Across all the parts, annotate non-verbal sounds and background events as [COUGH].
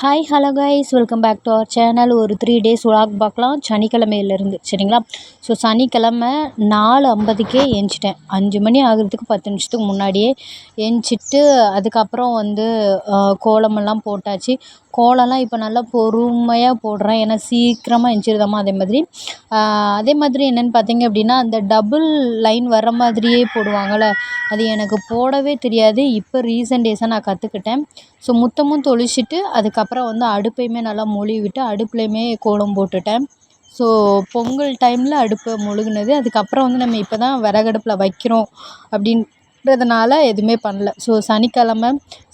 Hi hello guys welcome back to our channel ஒரு three days vlog பார்க்கலாம். சனிக்கிழமையிலேருந்து சரிங்களா? ஸோ சனிக்கிழமை நாலு ஐம்பதுக்கே ஏஞ்சிட்டேன் அஞ்சு மணி ஆகுறதுக்கு பத்து நிமிஷத்துக்கு முன்னாடியே ஏஞ்சிட்டு அதுக்கப்புறம் வந்து கோலமெல்லாம் போட்டாச்சு. கோலம்லாம் இப்போ நல்லா பொறுமையாக போடுறேன். ஏன்னா சீக்கிரமாக எஞ்சிருதாமா அதே மாதிரி அதே மாதிரி என்னென்னு பார்த்தீங்க அப்படின்னா அந்த டபுள் லைன் வர மாதிரியே போடுவாங்கள்ல அது எனக்கு போடவே தெரியாது. இப்போ ரீசெண்ட் டேஸாக நான் கற்றுக்கிட்டேன் ஸோ முத்தமும் தொளிச்சிட்டு அதுக்கப்புறம் வந்து அடுப்பையுமே நல்லா மொழுவி விட்டு அடுப்புலையுமே கோலம் போட்டுட்டேன். ஸோ பொங்கல் டைமில் அடுப்பை மொழுகுனது. அதுக்கப்புறம் வந்து நம்ம இப்போ தான் விறகடுப்புல வைக்கிறோம் அப்படின்றதுனால எதுவுமே பண்ணல. ஸோ சனிக்கிழமை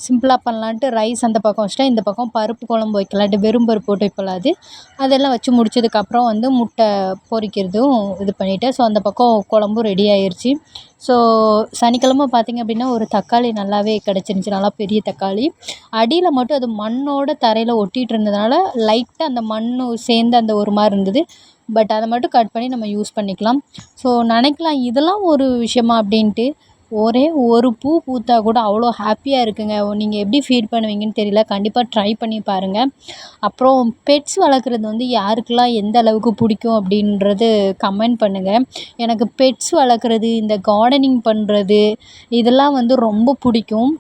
சிம்பிளாக பண்ணலான்ட்டு ரைஸ் அந்த பக்கம் வச்சுட்டேன். இந்த பக்கம் பருப்பு குழம்பு வைக்கலான்ட்டு வெறும் பருப்பு போட்டு வைக்கலாது அதெல்லாம் வச்சு முடிச்சதுக்கப்புறம் வந்து முட்டை பொரிக்கிறதும் இது பண்ணிவிட்டேன் ஸோ அந்த பக்கம் குழம்பும் ரெடி ஆயிடுச்சு ஸோ சனிக்கிழமை பார்த்திங்க அப்படின்னா ஒரு தக்காளி நல்லாவே கிடச்சிருந்துச்சி. நல்லா பெரிய தக்காளி. அடியில் மட்டும் அது மண்ணோட தரையில் ஒட்டிகிட்டு இருந்ததுனால லைட்டாக அந்த மண் சேர்ந்து அந்த ஒரு மாதிரி இருந்தது. பட் அதை மட்டும் கட் பண்ணி நம்ம யூஸ் பண்ணிக்கலாம். ஸோ நினைக்கலாம் இதெல்லாம் ஒரு விஷயமா அப்படின்ட்டு. ஒரே ஒரு பூ பூத்தா கூட அவ்வளோ ஹாப்பியாக இருக்குங்க. நீங்கள் எப்படி ஃபீல் பண்ணுவீங்கன்னு தெரியல. கண்டிப்பாக ட்ரை பண்ணி பாருங்கள் அப்புறம் பெட்ஸ் வளர்க்குறது வந்து யாருக்கெல்லாம் எந்த அளவுக்கு பிடிக்கும் அப்படின்றது கமெண்ட் பண்ணுங்கள் எனக்கு பெட்ஸ் வளர்க்குறது இந்த கார்டனிங் பண்ணுறது இதெல்லாம் வந்து ரொம்ப பிடிக்கும்.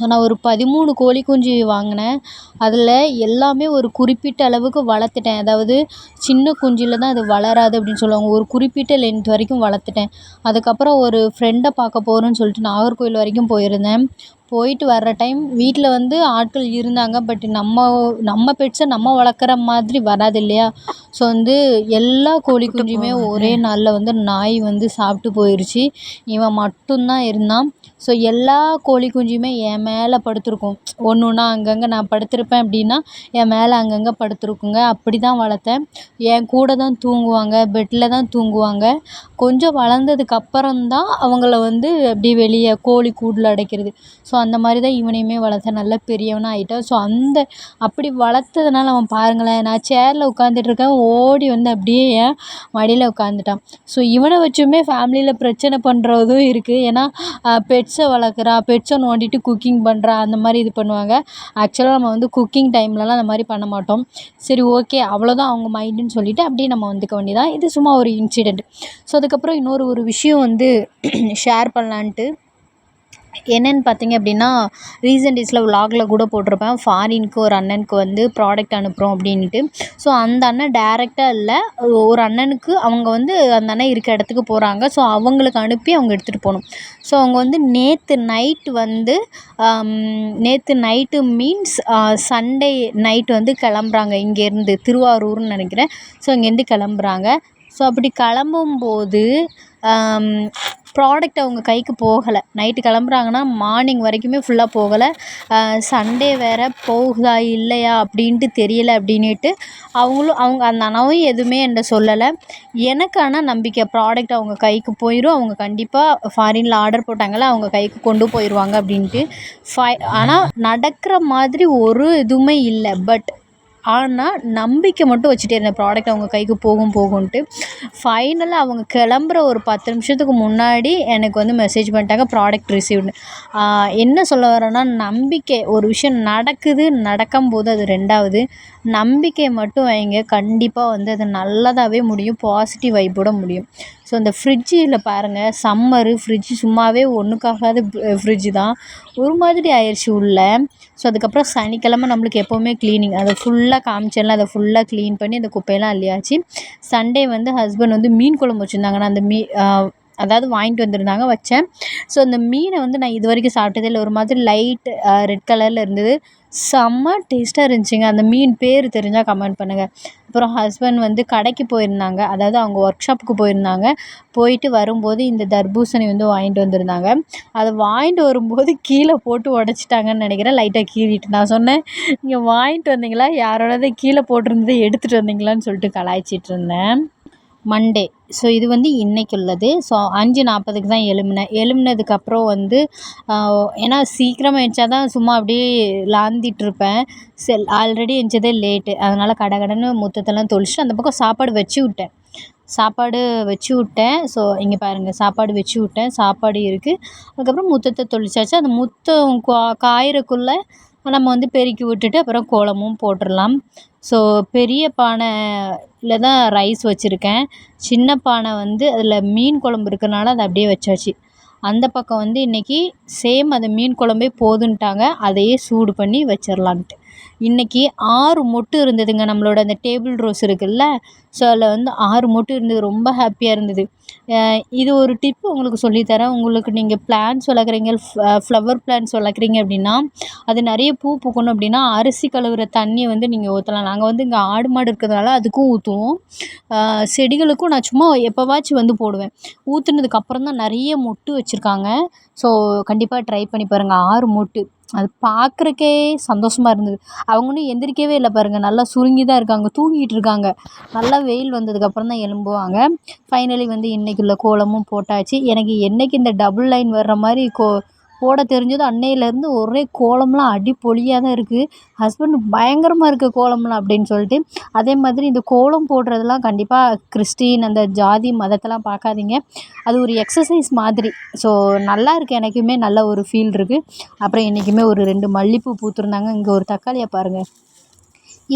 ஸோ நான் ஒரு பதிமூணு கோழி குஞ்சு வாங்கினேன். அதில் எல்லாமே ஒரு குறிப்பிட்ட அளவுக்கு வளர்த்துட்டேன். அதாவது சின்ன குஞ்சில் தான் அது வளராது அப்படின்னு சொல்லுவாங்க. ஒரு குறிப்பிட்ட லென்த் வரைக்கும் வளர்த்துட்டேன். அதுக்கப்புறம் ஒரு ஃப்ரெண்டை பார்க்க போகிறேன்னு சொல்லிட்டு நாகர்கோவில் வரைக்கும் போயிருந்தேன். போயிட்டு வர்ற டைம் வீட்டில் வந்து ஆட்கள் இருந்தாங்க. பட் நம்ம நம்ம பெட்ஸை நம்ம வளர்க்குற மாதிரி வராது இல்லையா? ஸோ வந்து எல்லா கோழி குஞ்சுமே ஒரே நாளில் வந்து நாய் வந்து சாப்பிட்டு போயிடுச்சு இவன் மட்டும்தான் இருந்தான். ஸோ எல்லா கோழி குஞ்சுமே என் மேலே படுத்திருக்கும். ஒன்று ஒன்றா அங்கங்கே நான் படுத்திருப்பேன் அப்படின்னா என் மேலே அங்கங்கே படுத்திருக்குங்க. அப்படி தான் வளர்த்தேன். என் கூட தான் தூங்குவாங்க பெட்டில் தான் தூங்குவாங்க. கொஞ்சம் வளர்ந்ததுக்கு அப்புறம்தான் அவங்கள வந்து அப்படியே வெளியே கோழி கூண்டில் அடைக்கிறது. ஸோ அந்த மாதிரி தான் இவனையுமே வளர்த்தேன் நல்லா பெரியவனாக ஆகிட்டான் ஸோ அந்த அப்படி வளர்த்ததுனால அவன் பாருங்களேன் நான் சேரில் உட்காந்துட்ருக்கேன் ஓடி வந்து அப்படியே என் மடியில் உட்காந்துட்டான் ஸோ இவனை வச்சுமே ஃபேமிலியில் பிரச்சனை பண்ணுறதும் இருக்குது ஏன்னா பெட்ஸை வளர்க்குறா பெட்ஸை நோண்டிட்டு குக்கிங் பண்ணுறா அந்த மாதிரி இது பண்ணுவாங்க. ஆக்சுவலாக நம்ம வந்து குக்கிங் டைம்லலாம் அந்த மாதிரி பண்ண மாட்டோம். சரி ஓகே அவ்வளோதான் அவங்க மைண்டுன்னு சொல்லிவிட்டு அப்படியே நம்ம வந்துக்க வேண்டியதான் இது சும்மா ஒரு இன்சிடெண்ட் ஸோ அது அதுக்கப்புறம் இன்னொரு ஒரு விஷயம் வந்து [CLEARS THROAT] ஷேர் பண்ணலான்ட்டு. என்னென்னு பார்த்தீங்க அப்படின்னா ரீசெண்ட் டேஸில் விலாகில் கூட போட்டிருப்பேன். ஃபாரினுக்கு ஒரு அண்ணனுக்கு வந்து ப்ராடக்ட் அனுப்புகிறோம் அப்படின்ட்டு ஸோ அந்த அண்ணன் டேரெக்டாக இல்லை. ஒரு அண்ணனுக்கு அவங்க வந்து அந்த அண்ணன் இருக்க இடத்துக்கு போகிறாங்க ஸோ அவங்களுக்கு அனுப்பி அவங்க எடுத்துகிட்டு போகணும். ஸோ அவங்க வந்து நேற்று நைட் வந்து நேற்று நைட்டு மீன்ஸ் சண்டே நைட் வந்து கிளம்புறாங்க. இங்கேருந்து திருவாரூர்னு நினைக்கிறேன். ஸோ இங்கேருந்து கிளம்புறாங்க. ஸோ அப்படி கிளம்பும்போது ப்ராடக்ட் அவங்க கைக்கு போகலை. நைட்டு கிளம்புறாங்கன்னா மார்னிங் வரைக்குமே ஃபுல்லாக போகலை. சண்டே வேறு போகுதா இல்லையா அப்படின்ட்டு தெரியலை அப்படின்னுட்டு அவங்களும் அவங்க அந்த அண்ணாவும் எதுவுமே என்கிட்ட சொல்லலை. எனக்கு ஆனால் நம்பிக்கை ப்ராடக்ட் அவங்க கைக்கு போயிடும் அவங்க கண்டிப்பாக ஃபாரினில் ஆர்டர் போட்டாங்கல்ல அவங்க கைக்கு கொண்டு போயிடுவாங்க அப்படின்ட்டு. ஃபை ஆனால் நடக்கிற மாதிரி ஒரு இதுவுமே இல்லை. பட் ஆனால் நம்பிக்கை மட்டும் வச்சுட்டே இருந்தேன் ப்ராடக்ட் அவங்க கைக்கு போகும் போகும்ன்ட்டு ஃபைனலாக அவங்க கிளம்புற ஒரு பத்து நிமிஷத்துக்கு முன்னாடி எனக்கு வந்து மெசேஜ் பண்ணிட்டாங்க ப்ராடக்ட் ரிசீவ்னு என்ன சொல்ல வரேன்னா நம்பிக்கை ஒரு விஷயம் நடக்குது நடக்கும்போது அது ரெண்டாவது. நம்பிக்கை மட்டும் வைங்க கண்டிப்பாக வந்து அது நல்லதாகவே முடியும் பாசிட்டிவ் வைப்போட முடியும். ஸோ அந்த ஃப்ரிட்ஜில் பாருங்கள் சம்மரு ஃப்ரிட்ஜு சும்மாவே ஒன்றுக்காகாத ஃப்ரிட்ஜு தான். ஒரு மாதிரி ஆயிடுச்சு உள்ளே. ஸோ அதுக்கப்புறம் சனிக்கிழமை நம்மளுக்கு எப்போவுமே க்ளீனிங் அதை ஃபுல்லாக காமிச்சேன்ல அதை ஃபுல்லாக க்ளீன் பண்ணி அந்த குப்பையெல்லாம் அள்ளியாச்சு. சண்டே வந்து ஹஸ்பண்ட் வந்து மீன் குழம்பு வச்சுருந்தாங்க நான் அந்த மீ அதாவது வாங்கிட்டு வந்திருந்தாங்க வச்சேன். ஸோ அந்த மீனை வந்து நான் இது வரைக்கும் சாப்பிட்டதே இல்லை. ஒரு மாதிரி லைட் ரெட் கலரில் இருந்தது. செம்ம டேஸ்ட்டாக இருந்துச்சுங்க. அந்த மீன் பேர் தெரிஞ்சால் கமெண்ட் பண்ணுங்கள் அப்புறம் ஹஸ்பண்ட் வந்து கடைக்கு போயிருந்தாங்க. அதாவது அவங்க ஒர்க் ஷாப்புக்கு போயிருந்தாங்க. போயிட்டு வரும்போது இந்த தர்பூசணி வந்து வாங்கிட்டு வந்திருந்தாங்க. அதை வாங்கிட்டு வரும்போது கீழே போட்டு உடச்சிட்டாங்கன்னு நினைக்கிறேன். லைட்டாக கீறிட்டு நான் சொன்னேன். நீங்கள் வாங்கிட்டு வந்தீங்களா? யாரோடது கீழே போட்டிருந்ததை எடுத்துகிட்டு வந்தீங்களான்னு சொல்லிட்டு கலாய்ச்சிட்டு இருந்தேன். மண்டே ஸோ இது வந்து இன்றைக்கி உள்ளது ஸோ அஞ்சு நாற்பதுக்கு தான் எழும்புனேன். எழும்புனதுக்கப்புறம் வந்து ஏன்னா சீக்கிரமாக எழுந்திரிச்சா தான் சும்மா அப்படியே லாந்திட்ருப்பேன். செல் ஆல்ரெடி எழுந்ததே லேட்டு அதனால் கடகடன்னு முத்தத்தெல்லாம் தொளிச்சிட்டு அந்த பக்கம் சாப்பாடு வச்சு விட்டேன். சாப்பாடு வச்சு விட்டேன். ஸோ இங்கே பாருங்கள் சாப்பாடு வச்சு விட்டேன். சாப்பாடு இருக்குது அதுக்கப்புறம் முத்தத்தை தொளிச்சாச்சு. அந்த முத்தம் கா காயறக்குள்ளே நம்ம வந்து பெருக்கி விட்டுட்டு அப்புறம் கோலமும் போட்டுடலாம். ஸோ பெரிய பானையில் தான் ரைஸ் வச்சுருக்கேன். சின்ன பானை வந்து அதில் மீன் குழம்பு இருக்கிறனால அதை அப்படியே வச்சாச்சு. அந்த பக்கம் வந்து இன்றைக்கி சேம் அந்த மீன் குழம்பே போதுன்ட்டாங்க. அதையே சூடு பண்ணி வச்சிடலான்ட்டு. இன்றைக்கி ஆறு மொட்டு இருந்ததுங்க. நம்மளோட அந்த டேபிள் ரோஸ் இருக்குல்ல? ஸோ அதில் வந்து ஆறு மொட்டு இருந்தது. ரொம்ப ஹாப்பியாக இருந்தது. இது ஒரு டிப்பு உங்களுக்கு சொல்லித்தரேன் உங்களுக்கு நீங்கள் பிளான்ஸ் வளர்க்குறீங்க ஃப்ளவர் பிளான்ஸ் வளர்க்குறீங்க அப்படின்னா அது நிறைய பூ பூக்கணும் அப்படின்னா அரிசி கழுவுற தண்ணியை வந்து நீங்கள் ஊற்றலாம் நாங்கள் வந்து இங்கே ஆடு மாடு இருக்கிறதுனால அதுக்கும் ஊற்றுவோம் செடிகளுக்கும் நான் சும்மா எப்போவாச்சும் வந்து போடுவேன். ஊற்றுனதுக்கப்புறம் தான் நிறைய மொட்டு வச்சுருக்காங்க. ஸோ கண்டிப்பாக ட்ரை பண்ணி பாருங்கள் ஆறு மொட்டு. அது பார்க்குறக்கே சந்தோஷமாக இருந்தது. அவங்க இன்னும் எந்திரிக்கவே இல்லை பாருங்கள் நல்லா சுருங்கி தான் இருக்காங்க. தூங்கிட்டு இருக்காங்க. நல்லா வெயில் வந்ததுக்கப்புறம் தான் எழும்புவாங்க. ஃபைனலி வந்து இன்றைக்குள்ள கோலமும் போட்டாச்சு. எனக்கு என்றைக்கு இந்த டபுள் லைன் வர்ற மாதிரி கோ போட தெரிஞ்சதும் அன்னையிலேருந்து ஒரே கோலம்லாம் அடிப்பொலியாக தான் இருக்குது ஹஸ்பண்ட் பயங்கரமாக இருக்குது கோலம்லாம் அப்படின்னு சொல்லிட்டு. அதே மாதிரி இந்த கோலம் போடுறதெல்லாம் கண்டிப்பாக கிறிஸ்டின் அந்த ஜாதி மதத்தெல்லாம் பார்க்காதீங்க. அது ஒரு எக்ஸசைஸ் மாதிரி. ஸோ நல்லா இருக்குது எனக்குமே. நல்ல ஒரு ஃபீல் இருக்குது அப்புறம் இன்றைக்குமே ஒரு ரெண்டு மல்லிகைப்பூ பூத்துருந்தாங்க. இங்கே ஒரு தக்காளியை பாருங்கள்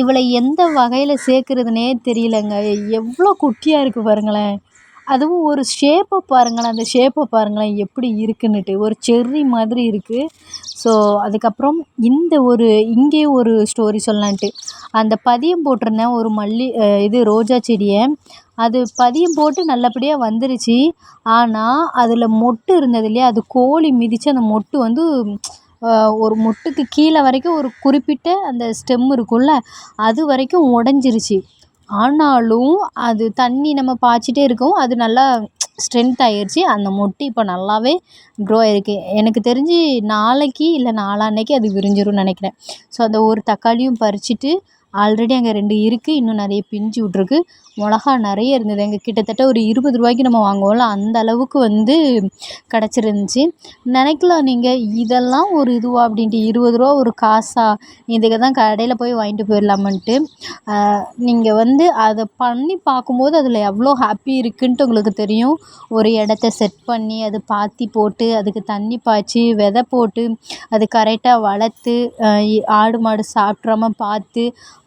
இவளை எந்த வகையில் சேர்க்குறதுனே தெரியலங்க. எவ்வளோ குட்டியாக இருக்குது பாருங்களேன். அதுவும் ஒரு ஷேப்பை பாருங்களேன் அந்த ஷேப்பை பாருங்களேன் எப்படி இருக்குன்னுட்டு. ஒரு செர்ரி மாதிரி இருக்குது ஸோ அதுக்கப்புறம் இந்த ஒரு இங்கே ஒரு ஸ்டோரி சொல்லலான்ட்டு. அந்த பதியம் போட்டிருந்தேன் ஒரு மல்லி இது ரோஜா செடியை. அது பதியம் போட்டு நல்லபடியாக வந்துருச்சு. ஆனால் அதில் மொட்டு இருந்தது இல்லையா? அது கோழி மிதித்து அந்த மொட்டு வந்து ஒரு மொட்டுக்கு கீழே வரைக்கும் ஒரு குறிப்பிட்ட அந்த ஸ்டெம் இருக்கும்ல அது வரைக்கும் உடஞ்சிருச்சு. ஆனாலும் அது தண்ணி நம்ம பாய்ச்சிட்டே இருக்கவும் அது நல்லா ஸ்ட்ரென்த் ஆகிருச்சி அந்த மொட்டு இப்போ நல்லாவே க்ரோ ஆகிருக்கு எனக்கு தெரிஞ்சு நாளைக்கு இல்லை நாளான்னைக்கு அது விரிஞ்சிரும்னு நினைக்கிறேன். ஸோ அந்த ஒரு தக்காளியும் பறிச்சுட்டு ஆல்ரெடி அங்கே ரெண்டு இருக்குது இன்னும் நிறைய பிஞ்சு விட்ருக்கு மிளகா நிறைய இருந்தது. எங்கள் கிட்டத்தட்ட ஒரு இருபது ரூபாய்க்கு நம்ம வாங்குவோம்ல அந்த அளவுக்கு வந்து கிடச்சிருந்துச்சி. நினைக்கலாம் நீங்கள் இதெல்லாம் ஒரு இதுவா அப்படின்ட்டு இருபது ரூபா ஒரு காசா இதுக்கு தான் கடையில் போய் வாங்கிட்டு போயிடலாமன்ட்டு நீங்கள் வந்து அதை பண்ணி பார்க்கும்போது அதில் எவ்வளோ ஹாப்பி இருக்குன்ட்டு உங்களுக்கு தெரியும். ஒரு இடத்த செட் பண்ணி அது பாத்தி போட்டு அதுக்கு தண்ணி பாய்ச்சி விதை போட்டு அது கரெக்டாக வளர்த்து ஆடு மாடு சாப்பிட்றாம பார்த்து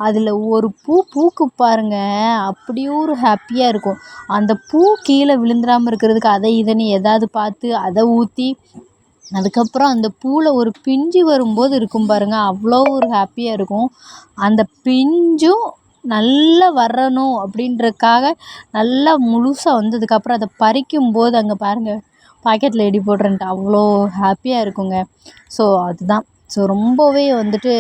அதில் ஒரு பூ பூக்கு பாருங்கள் அப்படியே ஒரு ஹாப்பியாக இருக்கும். அந்த பூ கீழே விழுந்துடாம இருக்கிறதுக்கு அதை இதைன்னு எதாவது பார்த்து அதை ஊற்றி அதுக்கப்புறம் அந்த பூவில் ஒரு பிஞ்சு வரும்போது இருக்கும் பாருங்கள் அவ்வளோ ஒரு ஹாப்பியாக இருக்கும். அந்த பிஞ்சும் நல்லா வரணும் அப்படின்றதுக்காக நல்லா முழுசாக வந்ததுக்கப்புறம் அதை பறிக்கும்போது அங்கே பாருங்கள் பாக்கெட்டில் எடி போடுறேன்ட்டு அவ்வளோ ஹாப்பியாக இருக்குங்க. ஸோ அதுதான். ஸோ ரொம்பவே வந்துட்டு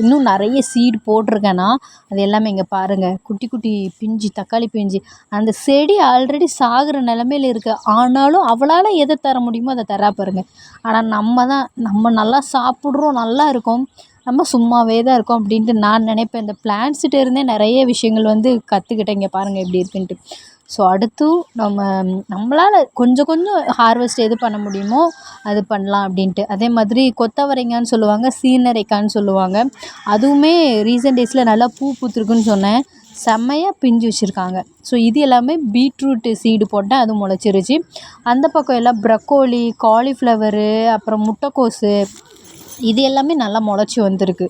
இன்னும் நிறைய சீடு போட்டிருக்கேன் நான் அது எல்லாமே இங்கே பாருங்கள் குட்டி குட்டி பிஞ்சு தக்காளி பிஞ்சு. அந்த செடி ஆல்ரெடி சாகிற நிலமையில இருக்குது ஆனாலும் அவளால் எதை தர முடியுமோ அதை தரா பாருங்கள் ஆனால் நம்ம தான் நம்ம நல்லா சாப்பிட்றோம் நல்லா இருக்கோம். நம்ம சும்மாவே தான் இருக்கோம் அப்படின்ட்டு நான் நினைப்பேன். இந்த பிளான்ஸ்கிட்ட இருந்தே நிறைய விஷயங்கள் வந்து கற்றுக்கிட்டேன் இங்கே பாருங்கள் எப்படி இருக்குன்ட்டு. ஸோ அடுத்து நம்ம நம்மளால் கொஞ்சம் கொஞ்சம் ஹார்வெஸ்ட் எது பண்ண முடியுமோ அது பண்ணலாம் அப்படின்ட்டு. அதே மாதிரி கொத்தவரைங்கான்னு சொல்லுவாங்க சீனரைக்கான்னு சொல்லுவாங்க. அதுவுமே ரீசெண்ட் டேஸில் நல்லா பூ பூத்துருக்குன்னு சொன்னேன். செம்மையாக பிஞ்சு வச்சுருக்காங்க. ஸோ இது எல்லாமே பீட்ரூட்டு சீடு போட்டேன் அது முளைச்சிருச்சு. அந்த பக்கம் எல்லாம் ப்ரக்கோலி காலிஃப்ளவரு அப்புறம் முட்டைக்கோஸு இது எல்லாமே நல்லா முளைச்சி வந்திருக்கு.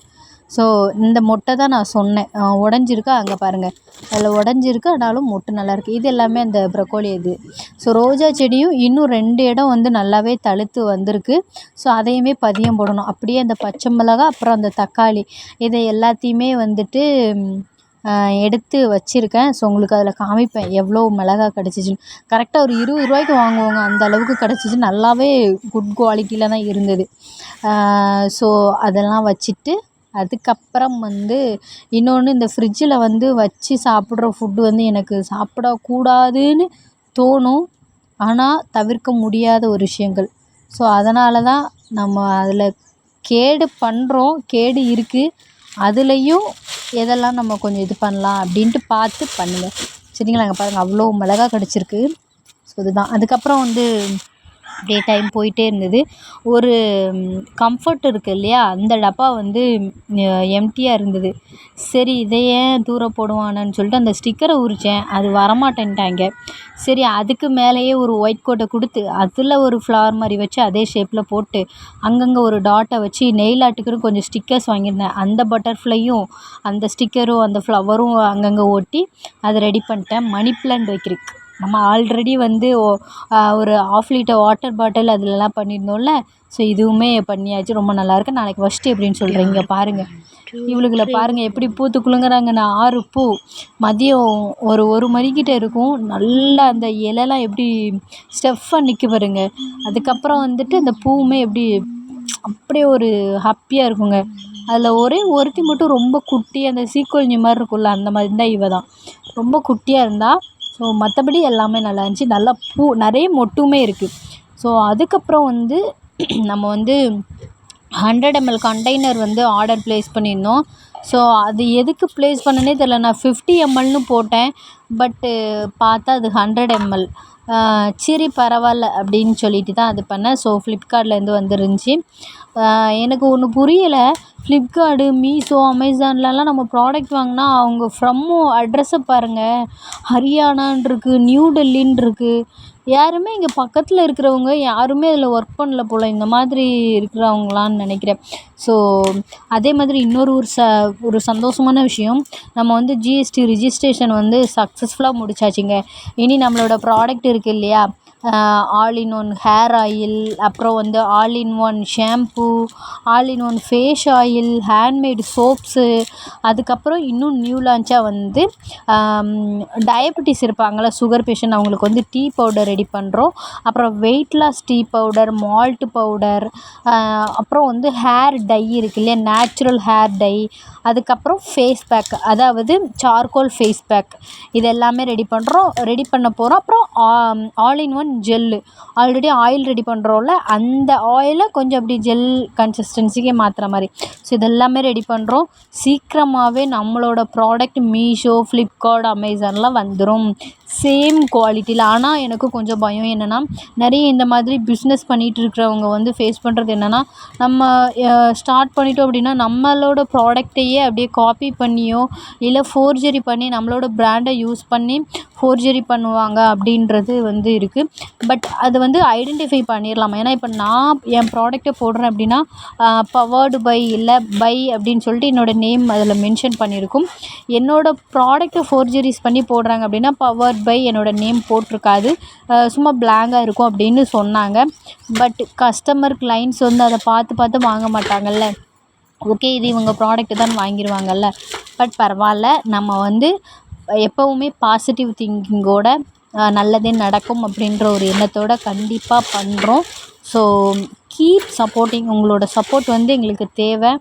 ஸோ இந்த மொட்டை தான் நான் சொன்னேன். உடஞ்சிருக்கு? அங்கே பாருங்கள் அதில் உடஞ்சிருக்கு ஆனாலும் மொட்டு நல்லாயிருக்கு இது எல்லாமே அந்த ப்ரக்கோலி இது. ஸோ ரோஜா செடியும் இன்னும் ரெண்டு இடம் வந்து நல்லாவே தழுத்து வந்திருக்கு. ஸோ அதையுமே பதியம் போடணும். அப்படியே அந்த பச்சை மிளகா அப்புறம் அந்த தக்காளி இதை எல்லாத்தையுமே வந்துட்டு எடுத்து வச்சுருக்கேன். ஸோ உங்களுக்கு அதில் காமிப்பேன். எவ்வளோ மிளகா கிடச்சிச்சின்னு. கரெக்டாக ஒரு இருபது ரூபாய்க்கு வாங்குவாங்க. அந்த அளவுக்கு கிடச்சிச்சு. நல்லாவே குட் குவாலிட்டியில் தான் இருந்தது. ஸோ அதெல்லாம் வச்சுட்டு அதுக்கப்புறம் வந்து இன்னொன்று இந்த ஃப்ரிட்ஜில் வந்து வச்சு சாப்பிட்ற ஃபுட்டு வந்து எனக்கு சாப்பிடக்கூடாதுன்னு தோணும். ஆனால் தவிர்க்க முடியாத ஒரு விஷயங்கள். ஸோ அதனால தான் நம்ம அதில் கேடு பண்ணுறோம் கேடு இருக்குது அதுலேயும் எதெல்லாம் நம்ம கொஞ்சம் இது பண்ணலாம் அப்படின்ட்டு பார்த்து பண்ணுங்கள் சரிங்களா? அங்கே பாருங்கள் அவ்வளோ மிளகா கிடச்சிருக்கு. ஸோ இதுதான். அதுக்கப்புறம் வந்து அப்படியே டைம் போயிட்டே இருந்தது. ஒரு கம்ஃபர்ட் இருக்குது இல்லையா? அந்த டப்பா வந்து எம்டியாக இருந்தது. சரி இதை ஏன் தூர போடுவானேன்னு சொல்லிட்டு அந்த ஸ்டிக்கரை உரித்தேன் அது வரமாட்டேன்ட்டாங்க. சரி அதுக்கு மேலேயே ஒரு ஒயிட் கோட்டை கொடுத்து அதில் ஒரு ஃப்ளவர் மாதிரி வச்சு அதே ஷேப்பில் போட்டு அங்கங்கே ஒரு டாட்டை வச்சு நெயில் ஆர்ட்டுக்குன்னு கொஞ்சம் ஸ்டிக்கர்ஸ் வாங்கியிருந்தேன். அந்த பட்டர்ஃப்ளையும் அந்த ஸ்டிக்கரும் அந்த ஃப்ளவரும் அங்கங்கே ஒட்டி அதை ரெடி பண்ணிட்டேன். மணி பிளான்ட் வைக்கிறதுக்கு. நம்ம ஆல்ரெடி வந்து ஓ ஒரு ஆஃப் லிட்டர் வாட்டர் பாட்டில் அதிலலாம் பண்ணியிருந்தோம்ல ஸோ இதுவுமே பண்ணியாச்சு ரொம்ப நல்லாயிருக்கு. நாளைக்கு ஃபஸ்ட்டு எப்படின்னு சொல்கிறேன் இங்கே பாருங்கள் இவளுகளை பாருங்கள் எப்படி பூத்து குலுங்குறாங்கன்னு ஆறு பூ மதியம் ஒரு ஒரு மணிக்கிட்ட இருக்கும். நல்லா அந்த இலைலாம் எப்படி ஸ்டெஃப்பாக நிற்க பாருங்க. அதுக்கப்புறம் வந்துட்டு அந்த பூவுமே எப்படி அப்படியே ஒரு ஹாப்பியாக இருக்குங்க. அதில் ஒரே ஒருத்தி மட்டும் ரொம்ப குட்டி அந்த சீக்கோழிஞ்சி மாதிரி இருக்கும்ல அந்த மாதிரி தான் இவ தான் ரொம்ப குட்டியாக இருந்தால் ஸோ மற்றபடி எல்லாமே நல்லா இருந்துச்சு. நல்லா பூ நிறைய மொட்டுமே இருக்குது ஸோ அதுக்கப்புறம் வந்து [CLEARS THROAT] நம்ம வந்து ஹண்ட்ரட் எம்எல் கண்டெய்னர் வந்து ஆர்டர் ப்ளேஸ் பண்ணியிருந்தோம். ஸோ அது எதுக்கு ப்ளேஸ் பண்ணனே தெரில நான் ஃபிஃப்டி எம்எல்னு போட்டேன். பட்டு பார்த்தா அது ஹண்ட்ரட் எம்எல் சரி பரவாயில்ல அப்படின்னு சொல்லிட்டு தான் அது பண்ணேன். ஸோ ஃப்ளிப்கார்ட்லேருந்து வந்துருந்துச்சி. எனக்கு ஒன்று புரியலை. ஃப்ளிப்கார்டு மீஷோ அமேசான்லலாம் நம்ம ப்ராடக்ட் வாங்கினா அவங்க ஃப்ரம்மு அட்ரஸை பாருங்கள் ஹரியானான்ருக்கு நியூ டெல்லின்ருக்கு யாருமே இங்கே பக்கத்தில் இருக்கிறவங்க யாருமே அதில் ஒர்க் பண்ணல போல். இந்த மாதிரி இருக்கிறவங்களான்னு நினைக்கிறேன். ஸோ அதே மாதிரி இன்னொரு ஒரு ச ஒரு சந்தோஷமான விஷயம். நம்ம வந்து ஜிஎஸ்டி ரிஜிஸ்ட்ரேஷன் வந்து சக்ஸஸ்ஃபுல்லாக முடிச்சாச்சுங்க. இனி நம்மளோட ப்ராடக்ட் இருக்குது இல்லையா? All in one hair oil அப்புறம் வந்து all in one shampoo all in one face oil handmade soaps அதுக்கப்புறம் இன்னும் நியூ லான்ச்சாக வந்து டயபெட்டிஸ் இருப்பாங்கள்ல சுகர் பேஷண்ட் அவங்களுக்கு வந்து டீ பவுடர் ரெடி பண்ணுறோம் அப்புறம் weight loss tea powder malt powder அப்புறம் வந்து ஹேர் டை இருக்கு இல்லையா நேச்சுரல் ஹேர் டை அதுக்கப்புறம் ஃபேஸ் பேக் அதாவது சார்கோல் ஃபேஸ் பேக் இது எல்லாமே ரெடி பண்ணுறோம் ரெடி பண்ண போகிறோம் அப்புறம் all in one gel already oil ready பண்ணுறோம்ல அந்த ஆயிலை கொஞ்சம் அப்படி ஜெல் கன்சிஸ்டன்சிக்கே மாற்றுற மாதிரி. ஸோ இதெல்லாமே ரெடி பண்ணுறோம் சீக்கிரமாகவே நம்மளோட ப்ராடக்ட் மீஷோ ஃப்ளிப்கார்ட் அமேசான்லாம் வந்துடும் சேம் குவாலிட்டியில். ஆனால் எனக்கு கொஞ்சம் பயம். என்னென்னா நிறைய இந்த மாதிரி பிஸ்னஸ் பண்ணிகிட்டு இருக்கிறவங்க வந்து ஃபேஸ் பண்ணுறது என்னென்னா நம்ம ஸ்டார்ட் பண்ணிட்டோம் அப்படின்னா நம்மளோட ப்ராடக்ட்டையே அப்படியே காப்பி பண்ணியோ இல்லை ஃபோர்ஜரி பண்ணி நம்மளோட ப்ராண்டை யூஸ் பண்ணி ஃபோர்ஜரி பண்ணுவாங்க அப்படின்றது வந்து இருக்குது பட் அது வந்து ஐடென்டிஃபை பண்ணிடலாம் ஏன்னா இப்போ நான் என் ப்ராடக்ட்டை போடுறேன் அப்படின்னா பவர்டு பை இல்லை பை அப்படின்னு சொல்லிட்டு என்னோடய நேம் அதில் மென்ஷன் பண்ணியிருக்கும் என்னோடய ப்ராடக்ட்டை ஃபோர்ஜரிஸ் பண்ணி போடுறாங்க அப்படின்னா பவர்ட் பை என்னோடய நேம் போட்டிருக்காது. சும்மா பிளாங்காக இருக்கும் அப்படின்னு சொன்னாங்க. பட் கஸ்டமர் கிளைண்ட்ஸ் வந்து அதை பார்த்து பார்த்து வாங்க மாட்டாங்கல்ல. ஓகே இது இவங்க ப்ராடக்ட்டு தான் வாங்கிடுவாங்கல்ல பட் பரவாயில்ல நம்ம வந்து எப்போவுமே பாசிட்டிவ் திங்கிங்கோட நல்லதே நடக்கும் அப்படின்ற ஒரு எண்ணத்தோடு கண்டிப்பாக பண்ணுறோம் ஸோ கீப் சப்போர்ட்டிங் உங்களோட சப்போர்ட் வந்து எங்களுக்கு தேவை.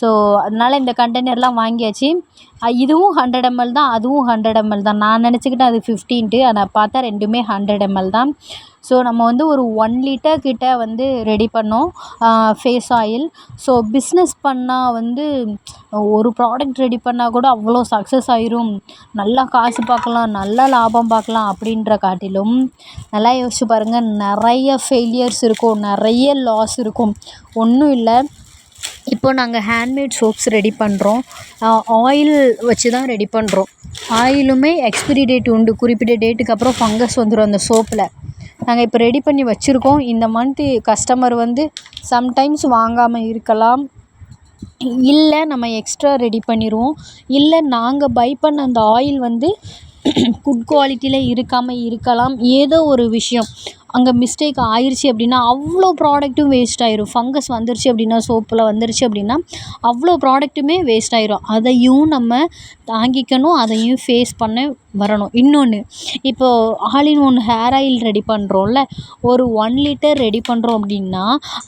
ஸோ அதனால் இந்த கண்டெய்னர்லாம் வாங்கியாச்சு. இதுவும் ஹண்ட்ரட் எம்எல் தான் அதுவும் ஹண்ட்ரட் எம்எல் தான். நான் நினச்சிக்கிட்டேன் அது ஃபிஃப்டின்ட்டு ஆனால் பார்த்தா ரெண்டுமே ஹண்ட்ரட் எம்எல் தான். ஸோ நம்ம வந்து ஒரு ஒன் லிட்டர் கிட்ட வந்து ரெடி பண்ணோம் ஃபேஸ் ஆயில் ஸோ பிஸ்னஸ் பண்ணால் வந்து ஒரு ப்ராடக்ட் ரெடி பண்ணால் கூட அவ்வளோ சக்ஸஸ் ஆயிரும். நல்லா காசு பார்க்கலாம் நல்லா லாபம் பார்க்கலாம் அப்படின்ற காட்டிலும். நல்லா யோசிச்சு பாருங்கள் நிறைய ஃபெயிலியர்ஸ் இருக்கும் நிறைய லாஸ் இருக்கும். ஒன்றும் இல்லை. இப்போ நாங்கள் ஹேண்ட்மேட் சோப்ஸ் ரெடி பண்ணுறோம் ஆயில் வச்சு தான் ரெடி பண்ணுறோம் ஆயிலுமே எக்ஸ்பிரி டேட் உண்டு. குறிப்பிட்ட டேட்டுக்கு அப்புறம் ஃபங்கஸ் வந்துடும் அந்த சோப்பில் நாங்கள் இப்போ ரெடி பண்ணி வச்சுருக்கோம். இந்த மந்த்து கஸ்டமர் வந்து சம்டைம்ஸ் வாங்காமல் இருக்கலாம். இல்லை நம்ம எக்ஸ்ட்ரா ரெடி பண்ணிடுவோம் இல்லை நாங்கள் பை பண்ண அந்த ஆயில் வந்து குட் குவாலிட்டியில் இருக்காமல் இருக்கலாம். ஏதோ ஒரு விஷயம். அங்கே மிஸ்டேக் ஆயிடுச்சு அப்படின்னா அவ்வளோ ப்ராடக்ட்டும் வேஸ்ட் ஆயிடும் ஃபங்கஸ் வந்துருச்சு அப்படின்னா சோப்பில் வந்துருச்சு அப்படின்னா அவ்வளோ ப்ராடக்ட்டுமே வேஸ்ட் ஆயிடும் அதையும் நம்ம தாங்கிக்கணும் அதையும் ஃபேஸ் பண்ண வரணும். இன்னொன்று இப்போது all in one hair oil ready பண்ணுறோம்ல ஒரு ஒன் லிட்டர் ரெடி பண்ணுறோம் அப்படின்னா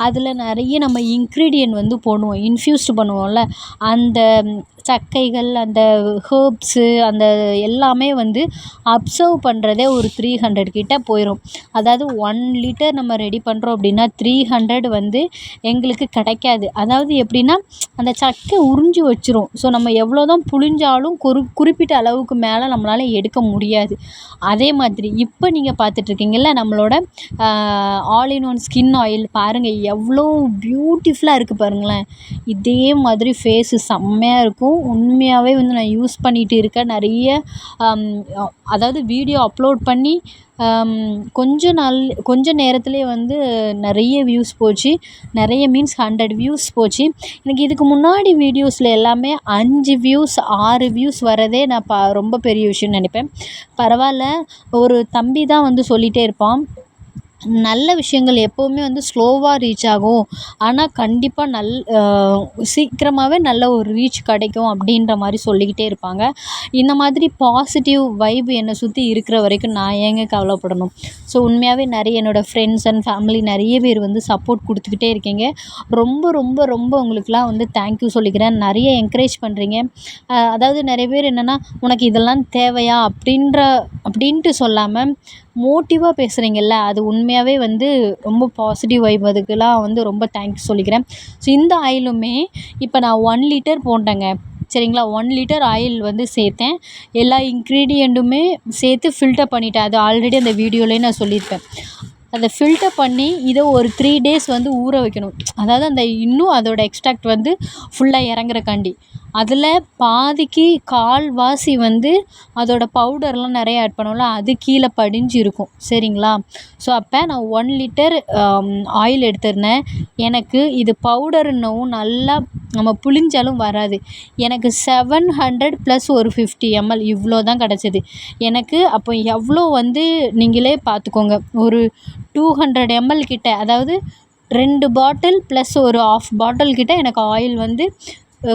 அதில் நிறைய நம்ம இன்க்ரீடியன்ட் வந்து போடுவோம். இன்ஃப்யூஸ்டு பண்ணுவோம்ல அந்த சக்கைகள் அந்த ஹேர்ப்ஸு அந்த எல்லாமே வந்து அப்சர்வ் பண்ணுறதே ஒரு த்ரீ ஹண்ட்ரட் கிட்ட போயிடும் அதாவது ஒன் லிட்டர் நம்ம ரெடி பண்ணுறோம் அப்படின்னா த்ரீ ஹண்ட்ரட் வந்து எங்களுக்கு கிடைக்காது. அதாவது எப்படின்னா அந்த சக்கை உறிஞ்சி வச்சிரும். ஸோ நம்ம எவ்வளோ தான் புழிஞ்சாலும் குறி குறிப்பிட்ட அளவுக்கு மேலே நம்மளால் எடுக்க முடியாது. அதே மாதிரி இப்போ நீங்கள் பார்த்துட்ருக்கீங்கள்ல நம்மளோட all in one skin oil பாருங்கள் எவ்வளோ பியூட்டிஃபுல்லாக இருக்குது பாருங்களேன். இதே மாதிரி ஃபேஸு செம்மையாக இருக்கும். உண்மையாகவே வந்து நான் யூஸ் பண்ணிகிட்டு இருக்கேன். நிறைய அதாவது வீடியோ அப்லோட் பண்ணி கொஞ்ச நாள் கொஞ்ச நேரத்துலேயே வந்து நிறைய வியூஸ் போச்சு. நிறைய மீன்ஸ் ஹண்ட்ரட் வியூஸ் போச்சு. எனக்கு இதுக்கு முன்னாடி வீடியோஸில் எல்லாமே அஞ்சு வியூஸ் ஆறு வியூஸ் வரதே நான் ப ரொம்ப பெரிய விஷயம்னு நினைப்பேன். பரவாயில்ல ஒரு தம்பி தான் வந்து சொல்லிகிட்டே இருப்பான். நல்ல விஷயங்கள் எப்போவுமே வந்து ஸ்லோவாக ரீச் ஆகும். ஆனால் கண்டிப்பாக நல் சீக்கிரமாகவே நல்ல ஒரு ரீச் கிடைக்கும் அப்படின்ற மாதிரி சொல்லிக்கிட்டே இருப்பாங்க. இந்த மாதிரி பாசிட்டிவ் வைப் என்னை சுற்றி இருக்கிற வரைக்கும் நான் ஏங்க கவலைப்படணும்? ஸோ உண்மையாகவே நிறைய என்னோடய ஃப்ரெண்ட்ஸ் அண்ட் ஃபேமிலி நிறைய பேர் வந்து சப்போர்ட் கொடுத்துக்கிட்டே இருக்கீங்க. ரொம்ப ரொம்ப ரொம்ப உங்களுக்குலாம் வந்து தேங்க்யூ சொல்லிக்கிறேன். நிறைய என்கரேஜ் பண்ணுறீங்க அதாவது நிறைய பேர் என்னென்னா உனக்கு இதெல்லாம் தேவையா? அப்படின்ற அப்படின்ட்டு சொல்லாமல் மோட்டிவாக பேசுகிறீங்கல்ல அது உண்மையாகவே வந்து ரொம்ப பாசிட்டிவ் வைப் அதுக்கெல்லாம் வந்து ரொம்ப தேங்க்ஸ் சொல்லிக்கிறேன். ஸோ இந்த ஆயிலுமே இப்போ நான் ஒன் லிட்டர் போட்டேங்க. சரிங்களா? ஒன் லிட்டர் ஆயில் வந்து சேர்த்தேன். எல்லா இன்க்ரீடியண்ட்டுமே சேர்த்து ஃபில்டர் பண்ணிவிட்டேன் அது ஆல்ரெடி அந்த வீடியோலேயே நான் சொல்லியிருப்பேன். அதை ஃபில்டர் பண்ணி இதை ஒரு த்ரீ டேஸ் வந்து ஊற வைக்கணும். அதாவது அந்த இன்னும் அதோடய எக்ஸ்ட்ராக்ட் வந்து ஃபுல்லாக இறங்குறக்காண்டி. அதில் பாதிக்கு கால்வாசி வந்து அதோடய பவுடர்லாம் நிறைய ஆட் பண்ணுவோம்ல அது கீழே படிஞ்சு இருக்கும். சரிங்களா? ஸோ அப்போ நான் ஒன் லிட்டர் ஆயில் எடுத்திருந்தேன். எனக்கு இது பவுடருன்னவும் நல்லா நம்ம புழிஞ்சாலும் வராது. எனக்கு செவன் ஹண்ட்ரட் ப்ளஸ் ஒரு ஃபிஃப்டி எம்எல் இவ்வளோ தான் கிடச்சிது. எனக்கு அப்போ எவ்வளோ வந்து நீங்களே பார்த்துக்கோங்க ஒரு டூ ஹண்ட்ரட் எம்எல் கிட்ட அதாவது ரெண்டு பாட்டில் ப்ளஸ் ஒரு ஆஃப் பாட்டில் கிட்ட எனக்கு ஆயில் வந்து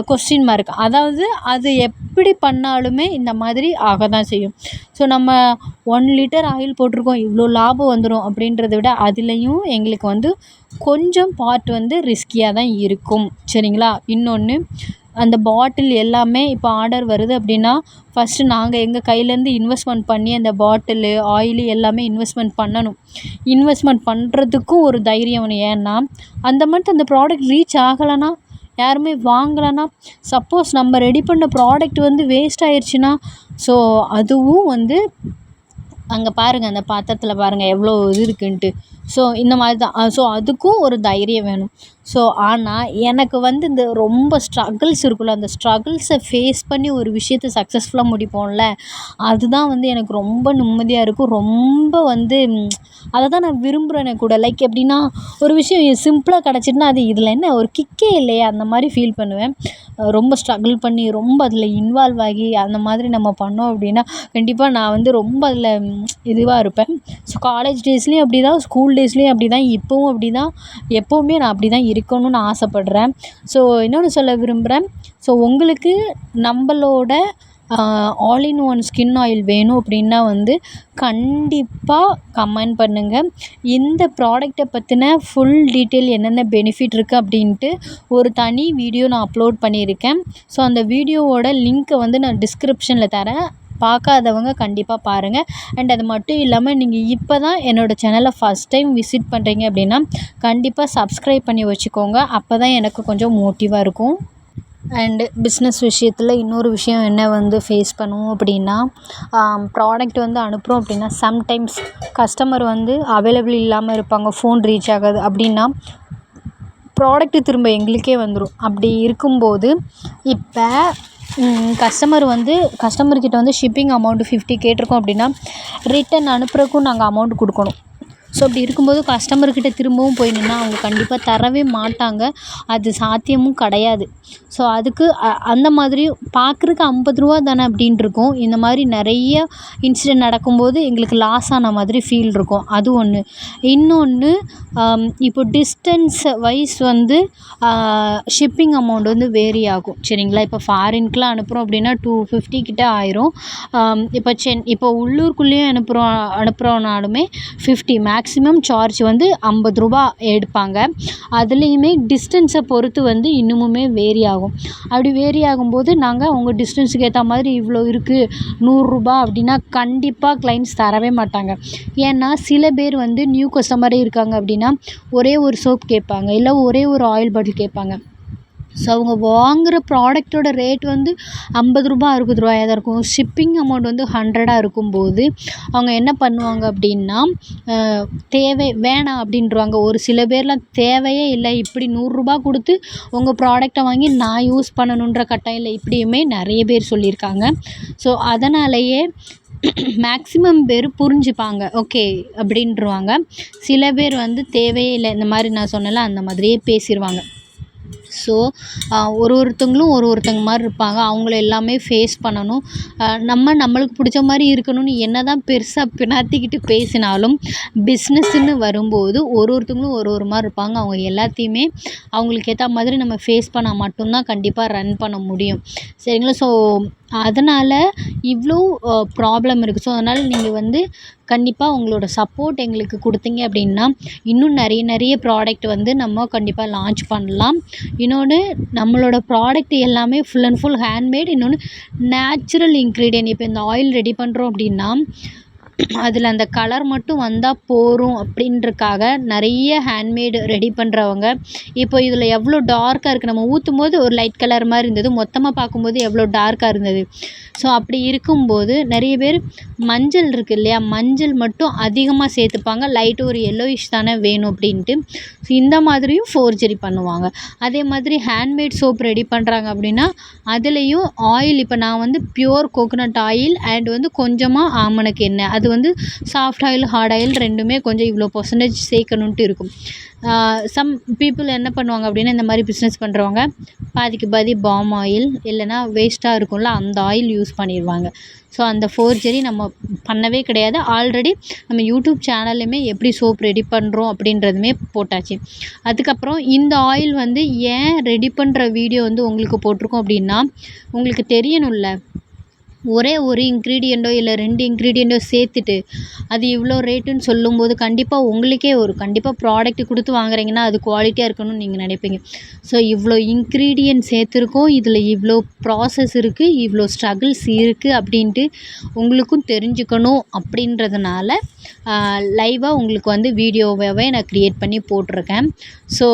கொஸ்டின் மார்க் அதாவது அது எப்படி பண்ணாலுமே இந்த மாதிரி ஆக தான் செய்யும். ஸோ நம்ம ஒன் லிட்டர் ஆயில் போட்டிருக்கோம் இவ்வளோ லாபம் வந்துடும் அப்படின்றத விட அதுலேயும் எங்களுக்கு வந்து கொஞ்சம் பார்ட் வந்து ரிஸ்கியாக தான் இருக்கும். சரிங்களா? இன்னொன்று அந்த பாட்டில் எல்லாமே இப்போ ஆர்டர் வருது அப்படின்னா ஃபஸ்ட்டு நாங்கள் எங்கள் கையிலேருந்து இன்வெஸ்ட்மெண்ட் பண்ணி அந்த பாட்டிலு ஆயிலு எல்லாமே இன்வெஸ்ட்மெண்ட் பண்ணணும். இன்வெஸ்ட்மெண்ட் பண்ணுறதுக்கும் ஒரு தைரியம் வேணும் ஏன்னா அந்த மாதிரி அந்த ப்ராடக்ட் ரீச் ஆகலைன்னா யாருமே வாங்கலைன்னா சப்போஸ் நம்ம ரெடி பண்ண ப்ராடக்ட் வந்து வேஸ்ட் ஆயிடுச்சுன்னா ஸோ அதுவும் வந்து அங்கே பாருங்கள் அந்த பாத்திரத்தில் பாருங்கள் எவ்வளோ இது இருக்குன்ட்டு. ஸோ இந்த மாதிரி தான் ஸோ அதுக்கும் ஒரு தைரியம் வேணும். ஸோ ஆனால் எனக்கு வந்து இந்த ரொம்ப ஸ்ட்ரகிள்ஸ் இருக்குல்ல அந்த ஸ்ட்ரகிள்ஸை ஃபேஸ் பண்ணி ஒரு விஷயத்த சக்ஸஸ்ஃபுல்லாக முடிப்போம்ல அதுதான் வந்து எனக்கு ரொம்ப நிம்மதியாக இருக்கும். ரொம்ப வந்து அதை தான் நான் விரும்புகிறேனே கூட. லைக் எப்படின்னா ஒரு விஷயம் சிம்பிளாக கிடச்சிட்டுனா அது இதில் என்ன ஒரு கிக்கே இல்லையே? அந்த மாதிரி ஃபீல் பண்ணுவேன். ரொம்ப ஸ்ட்ரகிள் பண்ணி ரொம்ப அதில் இன்வால்வ் ஆகி அந்த மாதிரி நம்ம பண்ணோம் அப்படின்னா கண்டிப்பாக நான் வந்து ரொம்ப அதில் இதுவாக இருப்பேன். ஸோ காலேஜ் டேஸ்லேயும் அப்படி தான் ஸ்கூல் டேஸ்லேயும் அப்படி தான் இப்போவும் அப்படி தான் எப்போவுமே நான் அப்படி தான் இருக்கணும்னு ஆசைப்பட்றேன். ஸோ இன்னொன்று சொல்ல விரும்புகிறேன் ஸோ உங்களுக்கு நம்மளோட all in one skin oil வேணும் அப்படின்னா வந்து கண்டிப்பாக கமெண்ட் பண்ணுங்கள் இந்த ப்ராடக்ட்டை பற்றின ஃபுல் டீட்டெயில் என்னென்ன பெனிஃபிட் இருக்குது அப்படின்ட்டு ஒரு தனி வீடியோ நான் அப்லோட் பண்ணியிருக்கேன். ஸோ அந்த வீடியோவோட லிங்க்கை வந்து நான் டிஸ்கிரிப்ஷனில் தரேன். பார்க்காதவங்க கண்டிப்பாக பாருங்கள் அண்ட் அது மட்டும் இல்லாமல் நீங்கள் இப்போ தான் என்னோடய சேனலை ஃபஸ்ட் டைம் விசிட் பண்ணுறீங்க அப்படின்னா கண்டிப்பாக சப்ஸ்கிரைப் பண்ணி வச்சுக்கோங்க. அப்போ தான் எனக்கு கொஞ்சம் மோட்டிவாக இருக்கும். அண்டு பிஸ்னஸ் விஷயத்தில் இன்னொரு விஷயம் என்ன வந்து ஃபேஸ் பண்ணுவோம் அப்படின்னா ப்ராடக்ட் வந்து அனுப்புகிறோம் அப்படின்னா சம்டைம்ஸ் கஸ்டமர் வந்து அவைலபிள் இல்லாமல் இருப்பாங்க ஃபோன் ரீச் ஆகாது அப்படின்னா ப்ராடக்ட்டு திரும்ப எங்களுக்கே வந்துடும் அப்படி இருக்கும்போது இப்போ கஸ்டமர் வந்து கஸ்டமர்கிட்ட வந்து ஷிப்பிங் அமௌண்ட்டு ஃபிஃப்டி கேட்டிருக்கோம் அப்படின்னா ரிட்டன் அனுப்புறதுக்கும் நாங்கள் அமௌண்ட் கொடுக்கணும். ஸோ அப்படி இருக்கும்போது கஸ்டமர்கிட்ட திரும்பவும் போய் நின்னால் அவங்க கண்டிப்பாக தரவே மாட்டாங்க. அது சாத்தியமும் கிடையாது. ஸோ அதுக்கு அந்த மாதிரி பார்க்குறக்கு ஐம்பது ரூபா தானே அப்படின்ருக்கும் இருக்கும். இந்த மாதிரி நிறைய இன்சிடெண்ட் நடக்கும்போது எங்களுக்கு லாஸ் ஆன மாதிரி ஃபீல் இருக்கும். அது ஒன்று இன்னொன்று இப்போ டிஸ்டன்ஸ் வைஸ் வந்து ஷிப்பிங் அமௌண்ட் வந்து வேரி ஆகும். சரிங்களா? இப்போ ஃபாரின்க்கெலாம் அனுப்புகிறோம் அப்படின்னா டூ ஃபிஃப்டி கிட்டே ஆயிரும். இப்போ சென் இப்போ உள்ளூர்க்குள்ளேயும் அனுப்புகிறோம் அனுப்புகிறோனாலுமே ஃபிஃப்டி மேக்ஸிமம் சார்ஜ் வந்து ஐம்பது ரூபா எடுப்பாங்க. அதுலேயுமே டிஸ்டன்ஸை பொறுத்து வந்து இன்னுமுமே வேரி ஆகும். அப்படி வேரி ஆகும்போது நாங்கள் உங்கள் டிஸ்டன்ஸுக்கு ஏற்ற மாதிரி இவ்வளோ இருக்குது நூறுரூபா அப்படின்னா கண்டிப்பாக க்ளைண்ட்ஸ் தரவே மாட்டாங்க. ஏன்னா சில பேர் வந்து நியூ கஸ்டமரே இருக்காங்க அப்படின்னா ஒரே ஒரு சோப் கேட்பாங்க இல்லை ஒரே ஒரு ஆயில் பாட்டில் கேட்பாங்க. ஸோ அவங்க வாங்குகிற ப்ராடக்ட்டோட ரேட் வந்து ஐம்பது ரூபா அறுபது ரூபாயா தான் இருக்கும். ஷிப்பிங் அமௌண்ட் வந்து ஹண்ட்ரடாக இருக்கும்போது அவங்க என்ன பண்ணுவாங்க அப்படின்னா தேவை வேணாம் அப்படின்ருவாங்க ஒரு சில பேர்லாம் தேவையே இல்லை. இப்படி நூறுரூபா கொடுத்து உங்கள் ப்ராடக்ட்டை வாங்கி நான் யூஸ் பண்ணணுன்ற கட்டாயம் இல்லை இப்படியுமே நிறைய பேர் சொல்லியிருக்காங்க. ஸோ அதனாலேயே மேக்ஸிமம் பேர் புரிஞ்சுப்பாங்க. ஓகே அப்படின்றவாங்க. சில பேர் வந்து தேவையே இல்லை. இந்த மாதிரி நான் சொன்னல அந்த மாதிரியே பேசிடுவாங்க ஸோ ஒரு ஒருத்தவங்களும் ஒரு ஒருத்தங்க மாதிரி இருப்பாங்க. அவங்கள எல்லாமே ஃபேஸ் பண்ணணும். நம்ம நம்மளுக்கு பிடிச்ச மாதிரி இருக்கணும்னு என்ன தான் பெருசாக பிணாத்திக்கிட்டு பேசினாலும் பிஸ்னஸ்ன்னு வரும்போது ஒரு ஒருத்தவங்களும் ஒரு ஒரு மாதிரி இருப்பாங்க. அவங்க எல்லாத்தையுமே அவங்களுக்கு ஏற்ற மாதிரி நம்ம ஃபேஸ் பண்ணால் மட்டும்தான் கண்டிப்பாக ரன் பண்ண முடியும். சரிங்களா? ஸோ அதனால் இவ்வளோ ப்ராப்ளம் இருக்குது ஸோ அதனால் நீங்கள் வந்து கண்டிப்பாக உங்களோட சப்போர்ட் எங்களுக்கு கொடுத்தீங்க அப்படின்னா இன்னும் நிறைய நிறைய ப்ராடக்ட் வந்து நம்ம கண்டிப்பாக லான்ச் பண்ணலாம். இன்னொன்று நம்மளோட ப்ராடக்ட் எல்லாமே ஃபுல் அண்ட் ஃபுல் ஹேண்ட்மேட் இன்னொன்று நேச்சுரல் இன்க்ரீடியன்ட் இப்போ இந்த ஆயில் ரெடி பண்ணுறோம் அப்படின்னா அதில் அந்த கலர் மட்டும் வந்தால் போதும் அப்படின்றக்காக நிறைய ஹேண்ட்மேடு ரெடி பண்ணுறவங்க இப்போ இதில் எவ்வளோ டார்க்காக இருக்குது நம்ம ஊற்றும் போது ஒரு லைட் கலர் மாதிரி இருந்தது. மொத்தமாக பார்க்கும்போது எவ்வளோ டார்க்காக இருந்தது. ஸோ அப்படி இருக்கும்போது நிறைய பேர் மஞ்சள் இருக்குது இல்லையா? மஞ்சள் மட்டும் அதிகமாக சேர்த்துப்பாங்க. லைட்டு ஒரு எல்லோயிஷ் தானே வேணும் அப்படின்ட்டு. ஸோ இந்த மாதிரியும் ஃபோர்ஜரி பண்ணுவாங்க. அதே மாதிரி ஹேண்ட்மேட் சோப் ரெடி பண்ணுறாங்க அப்படின்னா அதுலேயும் ஆயில் இப்போ நான் வந்து ப்யூர் கோகோனட் ஆயில் அண்ட் வந்து கொஞ்சமாக ஆமணக்கு எண்ணெய். அது வந்து சாஃப்ட் ஆயில் ஹார்ட் ஆயில் ரெண்டுமே கொஞ்சம் இவ்வளோ பர்சன்டேஜ் சேர்க்கணுன்ட்டு இருக்கும். சம் பீப்புள் என்ன பண்ணுவாங்க அப்படின்னா இந்த மாதிரி பிஸ்னஸ் பண்ணுறவங்க பாதிக்கு பாதி பாம் ஆயில் இல்லைன்னா வேஸ்ட்டாக இருக்கும்ல அந்த ஆயில் யூஸ் பண்ணிடுவாங்க. ஸோ அந்த ஃபோர்ஜரி நம்ம பண்ணவே கிடையாது. ஆல்ரெடி நம்ம யூடியூப் சேனல்லையுமே எப்படி சோப் ரெடி பண்ணுறோம் அப்படின்றதுமே போட்டாச்சு. அதுக்கப்புறம் இந்த ஆயில் வந்து ஏன் ரெடி பண்ணுற வீடியோ வந்து உங்களுக்கு போட்டிருக்கோம் அப்படின்னா உங்களுக்கு தெரியணும்ல ஒரே ஒரு இன்க்ரீடியண்ட்டோ இல்லை ரெண்டு இன்க்ரீடியண்ட்டோ சேர்த்துட்டு அது இவ்வளோ ரேட்டுன்னு சொல்லும்போது கண்டிப்பாக உங்களுக்கே ஒரு கண்டிப்பாக ப்ராடக்ட் கொடுத்து வாங்குறீங்கன்னா அது குவாலிட்டியாக இருக்கணும்னு நீங்கள் நினைப்பீங்க. ஸோ இவ்வளோ இன்க்ரீடியண்ட் சேர்த்துருக்கோம் இதில் இவ்வளோ ப்ராசஸ் இருக்குது இவ்வளோ ஸ்ட்ரகிள்ஸ் இருக்குது அப்படின்ட்டு உங்களுக்கும் தெரிஞ்சுக்கணும் அப்படின்றதுனால லைவாக உங்களுக்கு வந்து வீடியோவாகவே நான் க்ரியேட் பண்ணி போட்டிருக்கேன். ஸோ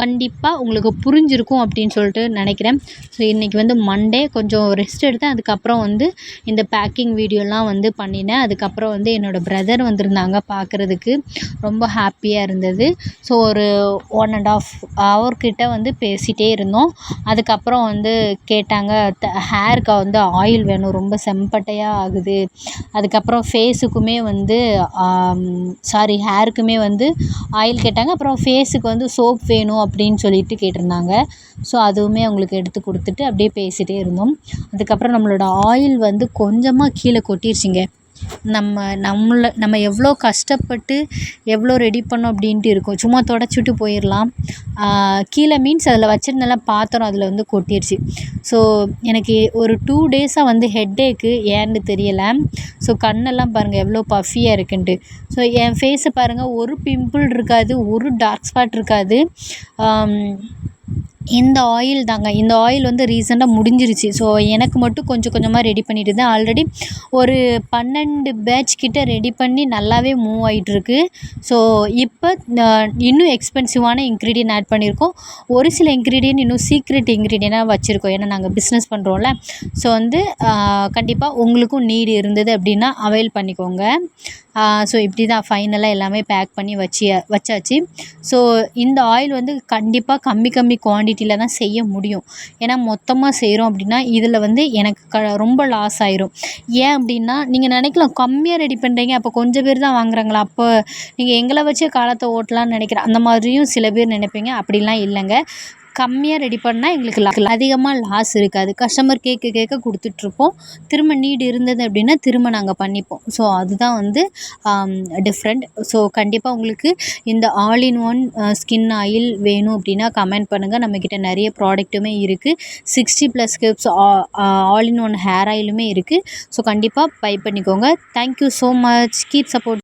கண்டிப்பாக உங்களுக்கு புரிஞ்சிருக்கும் அப்படின்னு சொல்லிட்டு நினைக்கிறேன். ஸோ இன்றைக்கி வந்து மண்டே கொஞ்சம் ரெஸ்ட் எடுத்தேன். அதுக்கப்புறம் வந்து இந்த பேக்கிங் வீடியோலாம் வந்து பண்ணினேன். அதுக்கப்புறம் வந்து என்னோடய பிரதர் வந்திருந்தாங்க பார்க்குறதுக்கு ரொம்ப ஹாப்பியாக இருந்தது. ஸோ ஒரு ஒன் அண்ட் ஆஃப் ஹவர் கிட்ட வந்து பேசிகிட்டே இருந்தோம். அதுக்கப்புறம் வந்து கேட்டாங்க த ஹேருக்கு வந்து ஆயில் வேணும். ரொம்ப செம்பட்டையாக ஆகுது. அதுக்கப்புறம் ஃபேஸுக்குமே வந்து சாரி ஹேருக்குமே வந்து ஆயில் கேட்டாங்க. அப்புறம் ஃபேஸுக்கு வந்து சோப் வேணும் அப்படின்னு சொல்லிட்டு கேட்டிருந்தாங்க. ஸோ அதுவுமே அவங்களுக்கு எடுத்து கொடுத்துட்டு அப்படியே பேசிகிட்டே இருந்தோம். அதுக்கப்புறம் நம்மளோட ஆயில் வந்து கொஞ்சமாக கீழே கொட்டிருச்சுங்க. நம்ம நம்மளை நம்ம எவ்வளோ கஷ்டப்பட்டு எவ்வளோ ரெடி பண்ணோம் அப்படின்ட்டு இருக்கும். சும்மா தொடச்சிட்டு போயிடலாம். கீழே மீன்ஸ் அதில் வச்சுருந்தெல்லாம் பாத்திரம் அதில் வந்து கொட்டிருச்சு. ஸோ எனக்கு ஒரு டூ டேஸாக வந்து ஹெட்டேக்கு ஏன்னு தெரியலை. ஸோ கண்ணெல்லாம் பாருங்கள் எவ்வளோ பஃபியாக இருக்குன்ட்டு. ஸோ என் ஃபேஸை பாருங்கள் ஒரு பிம்பிள் இருக்காது ஒரு டார்க் ஸ்பாட் இருக்காது. இந்த ஆயில் தாங்க. இந்த ஆயில் வந்து ரீசெண்டாக முடிஞ்சிருச்சு. ஸோ எனக்கு மட்டும் கொஞ்சம் கொஞ்சமாக ரெடி பண்ணிட்டு இருந்தேன். ஆல்ரெடி ஒரு பன்னெண்டு பேட்ச் கிட்ட ரெடி பண்ணி நல்லாவே மூவ் ஆகிட்டுருக்கு ஸோ இப்போ இன்னும் எக்ஸ்பென்சிவான இன்க்ரீடியன்ட் ஆட் பண்ணியிருக்கோம். ஒரு சில இன்க்ரீடியன்ட் இன்னும் சீக்ரெட் இன்க்ரீடியனாக வச்சுருக்கோம். ஏன்னா நாங்கள் பிஸ்னஸ் பண்ணுறோம்ல ஸோ வந்து கண்டிப்பாக உங்களுக்கும் நீடு இருந்தது அப்படின்னா அவைல் பண்ணிக்கோங்க. ஸோ இப்படி தான் ஃபைனலாக எல்லாமே பேக் பண்ணி வச்சு வச்சாச்சு. ஸோ இந்த ஆயில் வந்து கண்டிப்பாக கம்மி கம்மி குவான்டிட்டியில் தான் செய்ய முடியும். ஏன்னா மொத்தமாக செய்கிறோம் அப்படின்னா இதில் வந்து எனக்கு க ரொம்ப லாஸ் ஆயிரும். ஏன் அப்படின்னா நீங்கள் நினைக்கலாம் கம்மியாக ரெடி பண்ணுறீங்க அப்போ கொஞ்சம் பேர் தான் வாங்குறாங்களா? அப்போ நீங்கள் எங்களை வச்சே காலத்தை ஓட்டலாம்னு நினைக்கிறேன் அந்த மாதிரியும் சில பேர் நினைப்பீங்க. அப்படிலாம் இல்லைங்க. கம்மியாக ரெடி பண்ணால் எங்களுக்கு அதிகமாக லாஸ் இருக்காது. கஸ்டமர் கேட்க கேட்க கொடுத்துட்ருப்போம். திரும்ப நீடு இருந்தது அப்படின்னா திரும்ப நாங்கள் பண்ணிப்போம். ஸோ அதுதான் வந்து டிஃப்ரெண்ட் ஸோ கண்டிப்பாக உங்களுக்கு இந்த all in one skin oil வேணும் அப்படின்னா கமெண்ட் பண்ணுங்கள் நம்மக்கிட்ட நிறைய ப்ராடக்ட்டுமே இருக்குது sixty plus gifts all in one hair ஆயிலுமே இருக்குது ஸோ கண்டிப்பாக பை பண்ணிக்கோங்க. Thank you so much keep support